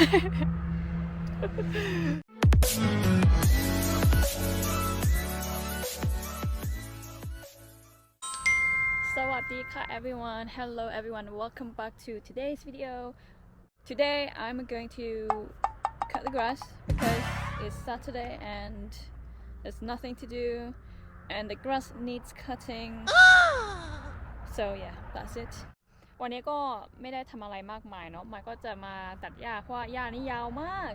Sawadika everyone. Hello everyone. Welcome back to today's video. Today I'm going to cut the grass because it's Saturday and there's nothing to do and the grass needs cutting. so yeah, that's it. วันนี้ก็ไม่ได้ทำอะไรมากมายเนาะมายก็จะมาตัดหญ้าเพราะว่าหญ้านี่ยาวมาก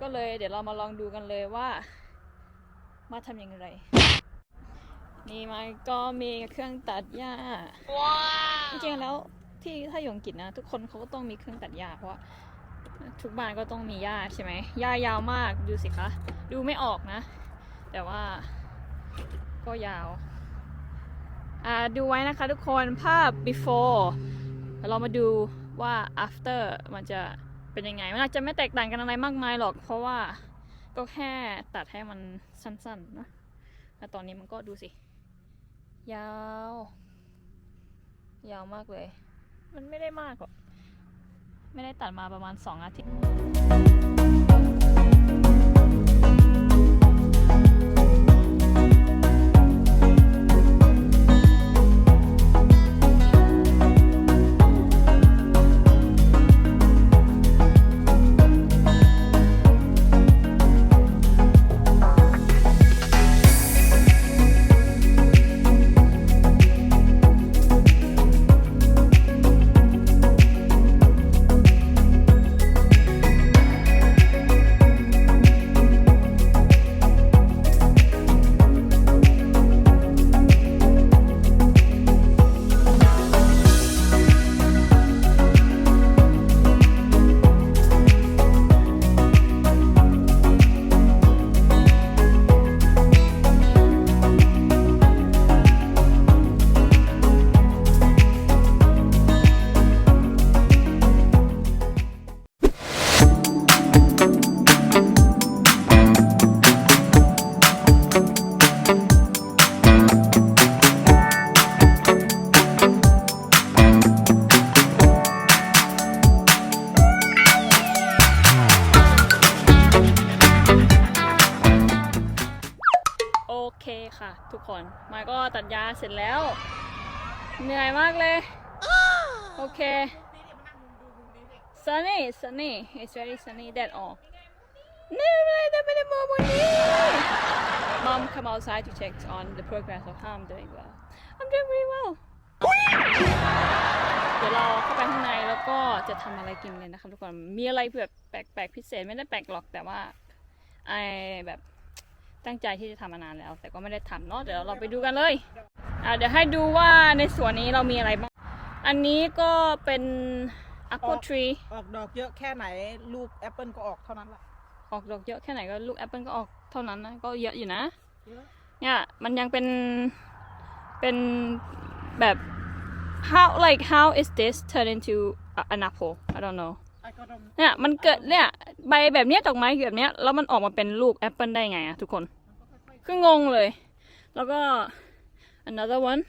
ก็เลยเดี๋ยวเรามาลองดูกันเลยว่า มาทำอย่างไรนี่มันก็มีเครื่องตัดหญ้าจริงๆแล้วที่ถ้าอยู่อังกฤษนะ ทุกคนเขาก็ต้องมีเครื่องตัดหญ้าเพราะว่าทุกบ้านก็ต้องมีหญ้าใช่ไหมหญ้ายาวมากดูสิคะ ดูไม่ออกนะ แต่ว่าก็ยาว อ่าดูไว้นะคะทุกคนภาพ before แล้วเรามาดูว่า after มันจะเป็นยังไง มันอาจจะไม่แตกต่างกันอะไรมากมายหรอก เพราะว่าก็แค่ตัดให้มันสั้นๆนะแล้วตอนนี้มันก็ดูสิ ยาว ยาวมากเลย มันไม่ได้มากหรอก ไม่ได้ตัดมาประมาณ 2 อาทิตย์ คน มาก็ตัดยาเสร็จแล้ว เหนื่อยมากเลย โอเค sunny sunny it's very sunny that all นี่เลยแต่ไม่ได้มองวันนี้ Mom come outside to check on the progress of how I'm doing well I'm doing very well เดี๋ยวเราเข้าไปข้างในแล้วก็จะทำอะไรกินเลยนะคะทุกคน มีอะไรแบบแปลกๆพิเศษไม่ได้แปลกหรอกแต่ว่าไอแบบ ตั้งใจที่จะทำมานานแล้ว แต่ก็ไม่ได้ทำเนาะเดี๋ยวเราไปดูกันเลยอ่าเดี๋ยวให้ดูว่าในสวนนี้เรามีอะไรบ้าง อันนี้ก็เป็น apple tree ออกดอกเยอะแค่ไหนลูกแอปเปิลก็ออกเท่านั้นแหละออกดอกเยอะแค่ไหนก็ลูกแอปเปิลก็ออกเท่านั้นนะก็เยอะอยู่นะเยอะเนี่ยมันยังเป็นเป็นแบบ how like how is this turn into a- an apple I don't know ไอ้ก็ต้อง เนี่ยมันเกิดเนี่ยใบแบบเนี้ยดอกไม้แบบเนี้ยแล้วมันออกมาเป็นลูกแอปเปิลได้ไงอะทุกคนคืองงเลย แล้วก็ another one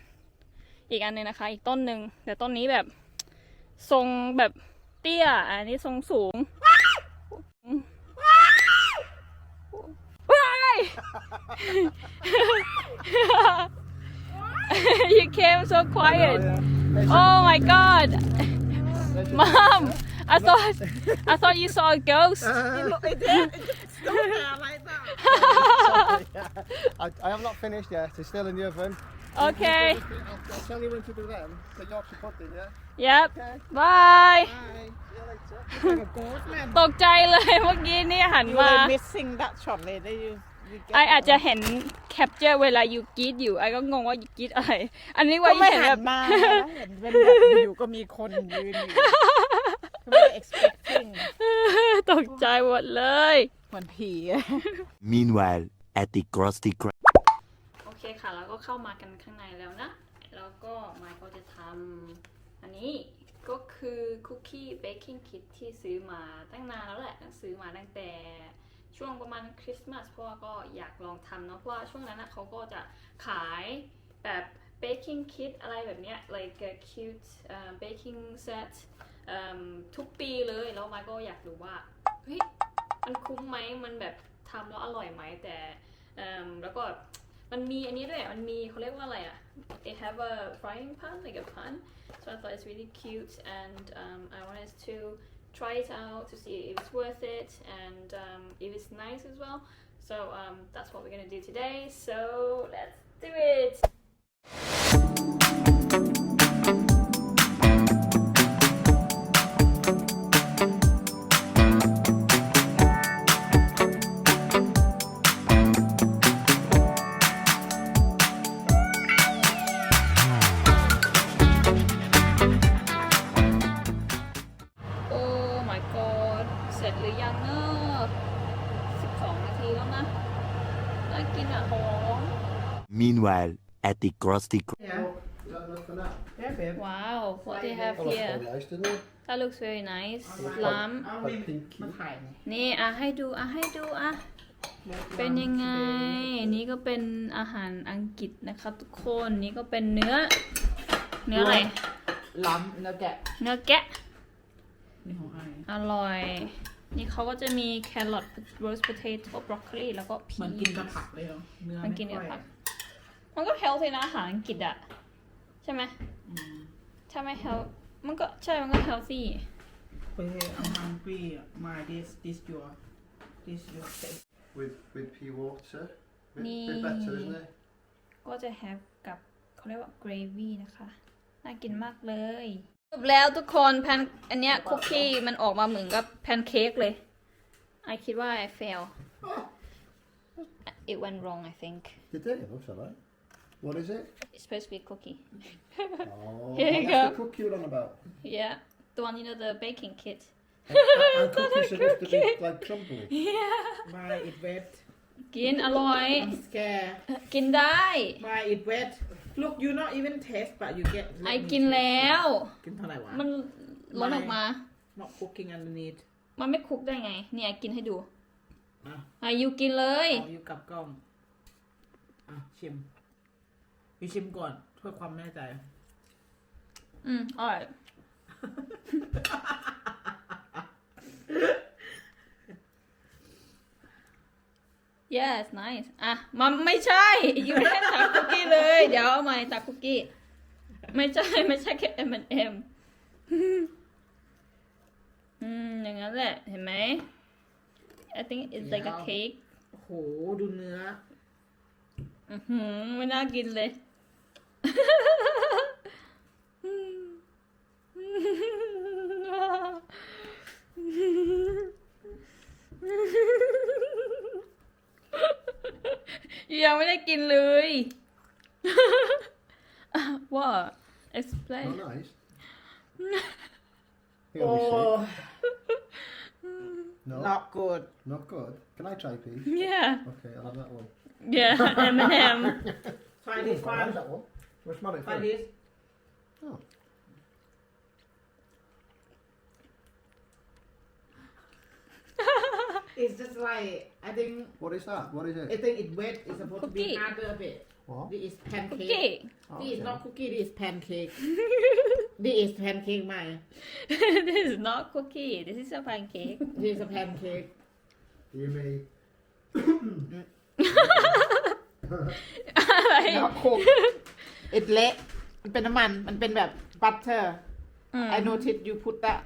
อีกอันหนึงนะคะ อีกต้นหนึ่งแต่ต้นนี้แบบทรงแบบเตี้ย อันนี้ทรงสูงว้าย you came so quiet oh my god mom I thought I thought you saw a ghost ไอ้เด็กต้องแต่อะไรบ้าง I, I have not finished yet. It's still in the oven. okay I'll, I'll tell you when to do them. The Yorkshire pudding, yeah? yep Okay. bye Bye. See you later. กับโกสแมนตกใจเลยเมื่อกี้นี่หัน you มา like missing that shot เลยได้ you you get ไออาจจะเห็นแคปเจอร์เวลาอยู่กรีดอยู่ไอก็งงว่าอยู่กรีดอะไร อันนี้ก็ว่าไม่เห็นหัแบนบ มานะเห็นเป็นแบบอยู่ก็มีคนยืนอยู่ ไม่ได้ expecting ตกใจหมดเลย เหมือนผีอะ Meanwhile, at the Krusty Krab. โอเคค่ะ แล้วก็เข้ามากันข้างในแล้วนะ แล้วก็มายก็จะทำอันนี้ก็คือคุกกี้เบกกิ้งคิทที่ซื้อมาตั้งนานแล้วแหละ ซื้อมาตั้งแต่ช่วงประมาณคริสต์มาสเพราะว่าก็อยากลองทำเนาะเพราะว่าช่วงนั้นนะเขาก็จะขายแบบเบกกิ้งคิทอะไรแบบเนี้ย like a cute uh, baking set เอิ่ม ทุกปีเลยแล้วมายก็อยากรู้ว่าเฮ้ยมันคุ้มไหมมันแบบทำแล้วอร่อยไหมแต่แล้วก็มันมีอันนี้ด้วยมันมีเขาเรียกว่าอะไรอะ they have a frying pan like a pan so I thought it's really cute and um, I wanted to try it out to see if it's worth it and um, if it's nice as well so um, that's what we're gonna do today so let's do it สร็จหรือยังเนอะ12 นาทีแล้วนะ น่ากินอะหอม Meanwhile, at the Krusty Krab. Is that enough for now? Yeah, babe. Wow what they have Oh, that's here very nice, didn't it? that looks very nice ล้ล้เอา Like มี pinky. มาถ่ายไงำนี่อะให้ดูอะให้ดูอะ เป็นยังไง นี่ก็เป็นอาหารอังกฤษนะคะทุกคน นี่ก็เป็นเนื้อ เนื้ออะไร ล้ำเนื้อแกะเนื้อแกะ นี่ของไออร่อย นี่เขาก็จะมีแครอท roast potato broccoli แล้วก็พีเหมือนกินกับผักเลยเหรอเนื้อมันกินกับไค่อยผัก มันก็ healthy นะอาหารอังกฤษอะใช่ไหมอืมถ้าไม่ health มันก็ใช่มันก็ healthy เฮ้ย I'm hungry my this this your this your steak With with pea water. Bit, Nee. bit better, isn't it? ก็จะ have กับเขาเรียกว่า gravy นะคะ น่ากินมากเลย สรุปแล้วทุกคนแพนอันเนี้ยคุกกี้มันออกมาเหมือนกับแพนเค้กเลยไอคิดว่า I fail it went wrong I think Did they? Looks alright. What is it? it's supposed to be a cookie Oh, Here you that's go. the cookie you're on about. yeah the one you know the baking kit And, and cookies supposed to be like crumbly. yeah my it wet กินอร่อย I'm scared กินได้ my it wet look you not even taste but you get ไอกินแล้ว กินเท่าไหร่วะ มันล้นออกมา not cooking underneath มันไม่คลุกได้ไง เนี่ยกินให้ดูอะไอายูกินเลย เอาอยู่กับกล้อง อะ ชิมอยู่ชิมก่อนเพื่อความแน่ใจ อืมอร่อย yes nice อะมันไม่ใช่อยู่แค่ตักคุกกี้เลย เดี๋ยวเอาใหม่ตักคุกกี้ ไม่ใช่ไม่ใช่แค่ M&M อืมอย่างนั้นแหละ เห็นไหม I think it's like a แล้ว cake โอ้โห ดูเนื้อ อือหือไม่น่ากินเลย ยังไม่ได้กินเลย ว่า explain Not nice. Here โอ้ we see. No, not good not good. Can I try pea? yeah Okay, I'll have that one. yeah M&M try this I'll have one that one. Let's smell it try first. this Oh. it's just like I think What is that? What is I it? think it wet is supposed to be Cookie. harder a bit What? this is pancake คุกกี้ Oh, this is okay. not cookie this is pancake this is pancake ไหม this is not cookie this is a pancake this is a pancake You mean อะไร not cooked it เละมันเป็นน้ำมัน มันเป็นแบบ butter อืม I noticed you put that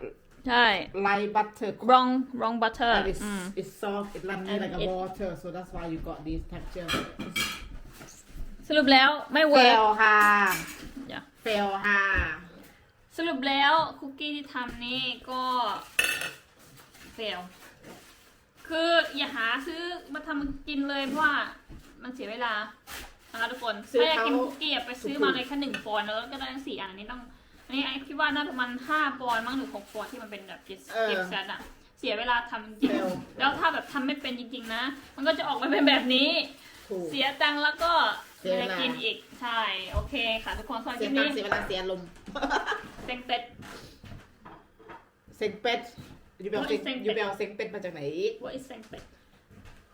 ใช่ light butter wrong wrong butter but it's อืม it's soft it runny And like a it- water so that's why you got this texture สรุปแล้วไม่เวิร์ fail ค่ะ อย่า fail ค่ะ สรุปแล้วคุกกี้ที่ทำนี่ก็เฟลคืออย่าหาซื้อมาทำกินเลยเพราะว่ามันเสียเวลานะคะทุกคนซื้อถ้าอยากกินเขาคุกกี้อะไปซื้อมาเลยแค่หนึ่งปอนด์แล้วก็ได้ทั้งสี่อันอันนี้ต้องอั นนี้ไอคิดว่าน่าประมาณห้าปอนด์มั้งหรือหกปอนด์ที่มันเป็นแบบกิฟต์กิฟต์เซตอะเสียเวลาทำจริงๆแล้วถ้าแบบทำไม่เป็นจริง ๆ นะ มันก็จะออกมาเป็นแบบนี้ ถูก เสียตังค์แล้วก็เสียไม่เวได้ลากินอีก ใช่ โอเคค่ะ ทุกคนสำหรับคเสีลิยปนี้ตังค์เสียเวลาเสียลมณ์เซ็งเป็ด เซ็งเป็ดยูเบล What เซ็ is งเซ็งเป็ด ยูเบลเซ็งเป็ดมาจากไหนอีกว่าไอ้เซ็งเป็ด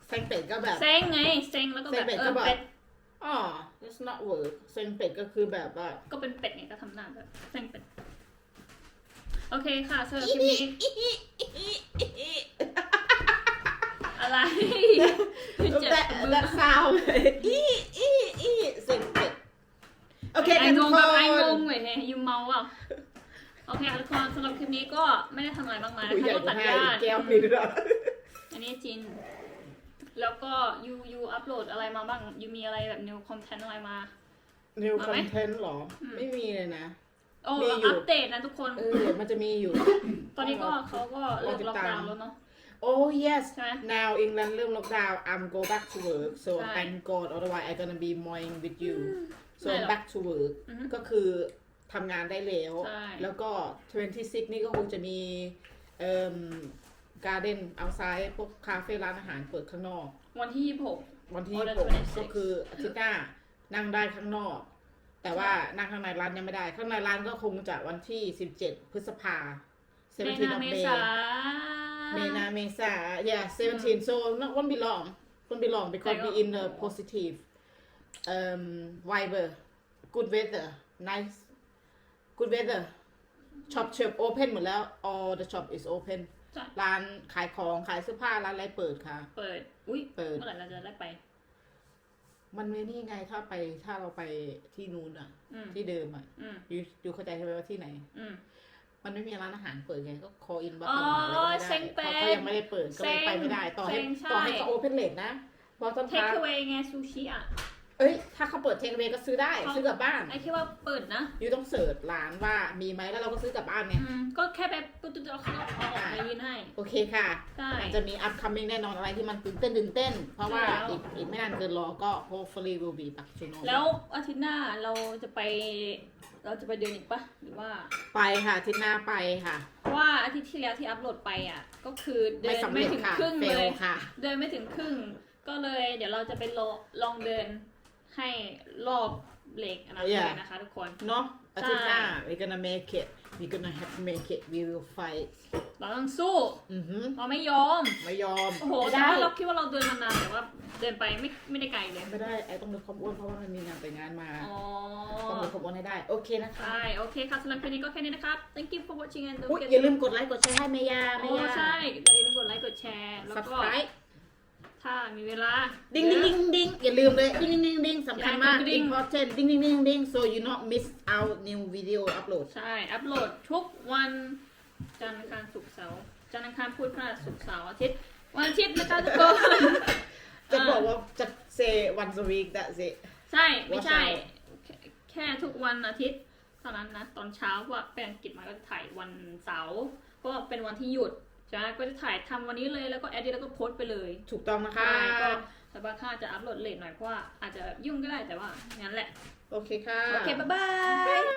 เซ็งเป็ดก็แบบ เซ็งไงเซ็งแล้วก็แบบเซ็งเป็ดเอก็อแบบ เป็ด อ๋อ it's not work เซ็งเป็ดก็คือแบบว่า ก็เป็นเป็ดไงก็ทำหน้าแบบเซ็งเป็ด โอเคค่ะสำหรับคลิปนี้ อะไรเจ็บ that มือ that sound อีอีอีเสียงเป็ด โอเคไอ้ค่ะงทุกงคแบบไอ้งน งเว้ยเนี่ยยูเมาอะโอเคค่ะทุกคนสำหรับคลิปนี้ก็ไม่ได้ทำอะไรมากมายนะอุ้ยคะใหญ่ก็กตัว่าดให้หญ้าแก้วนี่ด้วย อันนี้จิน แล้วก็ยูยูอัพโหลดอะไรมาบ้างยูมีอะไรแบบ new content อะไรมา new มาไหม content หรอ อืม ไม่มีเลยนะ โอ้มีอยู่ อัปเดตนะทุกคน เออเดี๋ยวมันจะมีอยู่ ตอนนี้ก็เขาก็เลิกรอติดล็อกตามดาวน์แล้วเนาะ Oh yes ใช่ไหม now England เริ่มล็อกดาวน์ I'm go back to work so ใช่ thank God otherwise I gonna be mourning with you so ไม่ I'm หรอก back to work อือฮึ ก็คือทำงานได้แล้ว ใช่ แล้วก็ 26 นี่ก็คงจะมีเอ่ อ garden outside พวกคาเฟ่ร้านอาหารเปิดข้างนอก วันที่ยี่สิบหก วันที่ Oh, the 26 26 ก็คืออาทิตย์หน้านั่งได้ข้างนอก แต่ว่านั่งข้างในร้านยังไม่ได้ ข้างในร้านก็คงจะวันที่ 17 พฤษภาเม17นา of เม May ษา เมนาเมษา yeah 17 so not won't be long won't be long because แต่ก็ we in the positive um vibe good weather nice good weather shop shop open หมดแล้ว all the shop is open ใช่ ร้านขายของขายเสื้อผ้าร้านอะไรเปิดค่ะ เปิด อุ้ยเปิด เมื่อไหร่เราจะได้ไป มันไม่นี่ไงถ้าไปถ้าเราไปที่นู้นอะ อืมที่เดิมอะอืมยูยูเข้าใจใช่ไหมว่าที่ไหน อืม มันไม่มีร้านอาหารเปิดไงก็ call in ว่าอ๋อทำอะไรเซ็ไม่งเป็ได้ดเพราะเขายังไม่ได้เปิดก็เลยไปไม่ได้ ต่อให้เซ็งใช่ ต่อให้เขา open late นะเพราะต้นเทคทางเวย์ไงซูชิอะ เอ้ย ถ้าเขาเปิดเทคเวก็ซื้อได้เขาซื้อกลับบ้าน ไอ้ที่ว่าเปิดนะยูต้องเสิร์ชร้านว่ามีไหมแล้วเราก็ซื้อกลับบ้านไง อืมก็แค่แบบตุ๊ดตุ๊ดเอาเขาเอาออกมายืนให้ โอเคค่ะใช่มันจะมี upcoming แน่นอนอะไรที่มันตื่นเต้นตื่นเต้น เพราะว่าใช่แล้ว อีกอีกไม่นานเกินรอก็ hopefully will be back to normal แล้วอาทิตย์หน้าเราจะไป เราจะไปเดินอีกปะหรือว่า ไปค่ะอาที่หน้าไปค่ะ เพราะว่าอาทิตย์ที่แล้วที่อัพโหลดไปอะ ก็คือเดิไม่นสำไม่เร็จถึงค่ะครึ่งเฟเลลย ค่ะ เดินไม่ถึงครึ่ง ก็เลยเดี๋ยวเราจะไปลองลองเดิน ให้รอบเหล็กอันนั้นเล Yeah ยนะคะทุกคน เนาะอาทิตย์หน้าใช่ we gonna make it we gonna have to make it we will fight เราต้องสู้อือหือเราไม่ยอม ไม่ยอมโอ้โหไม่แต่ได้ว่าเราคิดว่าเราเดินมานานแต่ว่าเดินไปไม่ไม่ได้ไกลเลย ไม่ได้ไอ้ต้องลดความอ้วนเพราะว่ามันมีงานแต่งงานมาอ๋อ ต้องลดความอ้วนให้ได้ โอเคนะคะ ใช่ โอเคค่ะสำหรับคลิปนี้ก็แค่นี้นะครับ thank you for watching and อุ๊ย don't อย่า forget ลืมกดไลค์กดแชร์ให้เมยาเมโอ้ยา ใช่อย่าลืมกดไลค์กดแชร์ แล้วก็ subscribe ถ้ามีเวลา ดิ้งดิ้งดิ้งดิ้งอย่าลืมเลยดิ้งดิ้งดิ้งดิ้งสำคัญมาก อย่าลืมกดกระดิ่ง important ดิ้งดิ้งดิ้งดิ้ง so you not miss out new video upload ใช่ อัปโหลดทุกวัน จันทร์อังคารศุกร์เสาร์จันทร์อังคารพุธพฤหัสศุกร์เสาร์อาทิตย์วันอาทิตย์นะคะทุกคนจะบอกว่าจะ say once a week that's it ใช่ไม่ใช่ว่าเสาร์แค่แค่ทุกวันอาทิตย์เท่านั้นนะ ตอนเช้าเพราะว่าเป็นอังกฤษมาก็จะถ่ายวันเสาร์เพราะว่าเป็นวันที่หยุด ใช่ไหมก็จะถ่ายทำวันนี้เลยแล้วก็แอดดี้แล้วก็โพสต์ไปเลย ถูกต้องนะคะใช่ก็แต่บางครั้งอาจจะอัพโหลดเลทหน่อยเพราะว่าอาจจะแบบยุ่งก็ได้แต่ว่างั้นแหละ โอเคค่ะ โอเค บ๊ายบาย